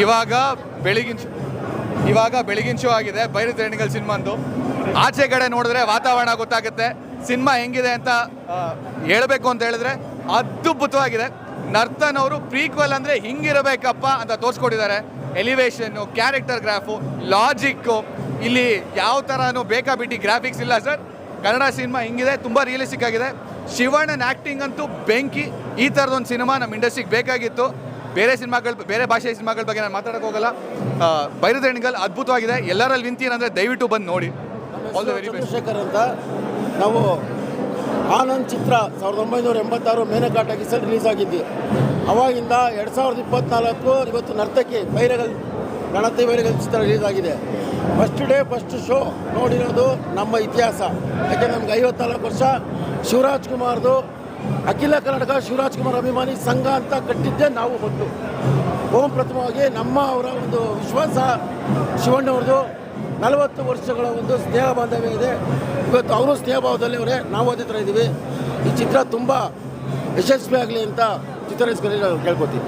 ಇವಾಗ ಬೆಳಗಿನ ಇವಾಗ ಬೆಳಗಿನ ಶೋ ಆಗಿದೆ. ಬೈರು ತ್ರೇಣಿಗಲ್ ಸಿನಿಮಾಂದು. ಆಚೆ ಕಡೆ ನೋಡಿದ್ರೆ ವಾತಾವರಣ ಗೊತ್ತಾಗುತ್ತೆ. ಸಿನಿಮಾ ಹೆಂಗಿದೆ ಅಂತ ಹೇಳಬೇಕು ಅಂತ ಹೇಳಿದ್ರೆ ಅದ್ಭುತವಾಗಿದೆ. ನರ್ತನ್ ಅವರು ಪ್ರೀಕ್ವಲ್ ಅಂದರೆ ಹಿಂಗಿರಬೇಕಪ್ಪ ಅಂತ ತೋರಿಸ್ಕೊಟ್ಟಿದ್ದಾರೆ. ಎಲಿವೇಶನ್ನು ಕ್ಯಾರೆಕ್ಟರ್ ಗ್ರಾಫು ಲಾಜಿಕ್ಕು ಇಲ್ಲಿ ಯಾವ ಥರನೂ ಬೇಕಾ ಬಿಟ್ಟು ಗ್ರಾಫಿಕ್ಸ್ ಇಲ್ಲ ಸರ್. ಕನ್ನಡ ಸಿನಿಮಾ ಹಿಂಗಿದೆ, ತುಂಬ ರಿಯಲಿಸ್ಟಿಕ್ ಆಗಿದೆ. ಶಿವಣ್ಣನ ಆ್ಯಕ್ಟಿಂಗ್ ಅಂತೂ ಬೆಂಕಿ. ಈ ಥರದೊಂದು ಸಿನಿಮಾ ನಮ್ಮ ಇಂಡಸ್ಟ್ರಿಗೆ ಬೇಕಾಗಿತ್ತು. ಬೇರೆ ಸಿನಿಮಾಗಳು ಬೇರೆ ಭಾಷೆಯ ಸಿನಿಮಾಗಳ ಬಗ್ಗೆ ನಾನು ಮಾತಾಡೋಕೆ ಹೋಗಲ್ಲ. ಬೈರದಣಿಗಲ್ ಅದ್ಭುತವಾಗಿದೆ. ಎಲ್ಲರಲ್ಲಿ ವಿಂತೀರಂದರೆ ದಯವಿಟ್ಟು ಬಂದು ನೋಡಿ. All the very best Chandrashekar ಅಂತ. ನಾವು ಆನಂದ್ ಚಿತ್ರ ಸಾವಿರದ ಒಂಬೈನೂರ ಎಂಬತ್ತಾರು ಮೇನಕಾಟ ಸಲ್ ರಿಲೀಸ್ ಆಗಿದ್ವಿ. ಅವಾಗಿಂದ ಎರಡು ಸಾವಿರದ ಇಪ್ಪತ್ನಾಲ್ಕು ಇವತ್ತು ನರ್ತಕಿ ಬೈರಗಲ್ ಗಣತಿ ಬೈರಗಲ್ ಚಿತ್ರ ರಿಲೀಸ್ ಆಗಿದೆ. ಫಸ್ಟ್ ಡೇ ಫಸ್ಟ್ ಶೋ ನೋಡಿರೋದು ನಮ್ಮ ಇತಿಹಾಸ. ಯಾಕೆ ನಮ್ಗೆ ಐವತ್ತ್ನಾಲ್ಕು ವರ್ಷ ಶಿವರಾಜ್ ಕುಮಾರ್ದು ಅಖಿಲ ಕರ್ನಾಟಕ ಶಿವರಾಜ್ಕುಮಾರ್ ಅಭಿಮಾನಿ ಸಂಘ ಅಂತ ಕಟ್ಟಿದ್ದೇ ನಾವು ಹೊತ್ತು. ಓಂ ಪ್ರಥಮವಾಗಿ ನಮ್ಮ ಅವರ ಒಂದು ವಿಶ್ವಾಸ ಶಿವಣ್ಣವ್ರದ್ದು ನಲವತ್ತು ವರ್ಷಗಳ ಒಂದು ಸ್ನೇಹ ಬಾಂಧವ್ಯ ಇದೆ. ಇವತ್ತು ಅವರು ಸ್ನೇಹ ಭಾವದಲ್ಲಿ ಅವರೇ, ನಾವು ಅದೇ ಥರ ಇದ್ದೀವಿ. ಈ ಚಿತ್ರ ತುಂಬ ಯಶಸ್ವಿ ಆಗಲಿ ಅಂತ ನಾವು ಕೇಳ್ಕೊತೀವಿ